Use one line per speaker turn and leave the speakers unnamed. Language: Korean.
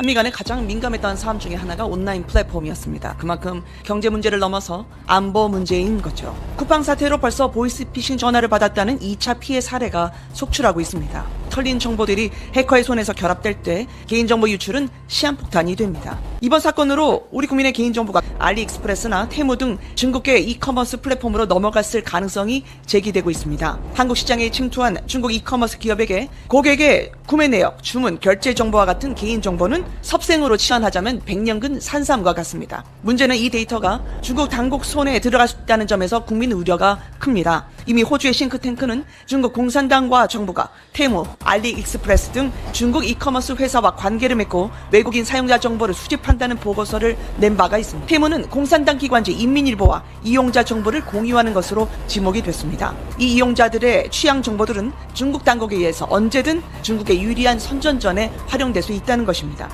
한미 간에 가장 민감했던 사안 중에 하나가 온라인 플랫폼이었습니다. 그만큼 경제 문제를 넘어서 안보 문제인 거죠. 쿠팡 사태로 벌써 보이스피싱 전화를 받았다는 2차 피해 사례가 속출하고 있습니다. 털린 정보들이 해커의 손에서 결합될 때 개인정보 유출은 시한폭탄이 됩니다. 이번 사건으로 우리 국민의 개인정보가 알리익스프레스나 테무 등 중국계 이커머스 플랫폼으로 넘어갔을 가능성이 제기되고 있습니다. 한국 시장에 침투한 중국 이커머스 기업에게 고객의 구매 내역, 주문, 결제 정보와 같은 개인 정보는 섭생으로 치환하자면 백년근 산삼과 같습니다. 문제는 이 데이터가 중국 당국 손에 들어갈 수 있다는 점에서 국민 우려가 큽니다. 이미 호주의 싱크탱크는 중국 공산당과 정부가 테무, 알리익스프레스 등 중국 이커머스 회사와 관계를 맺고 외국인 사용자 정보를 수집 한다는 보고서를 낸 바가 있습니다. 테무는 공산당 기관지 인민일보와 이용자 정보를 공유하는 것으로 지목이 됐습니다. 이 이용자들의 취향 정보들은 중국 당국에 의해서 언제든 중국의 유리한 선전전에 활용될 수 있다는 것입니다.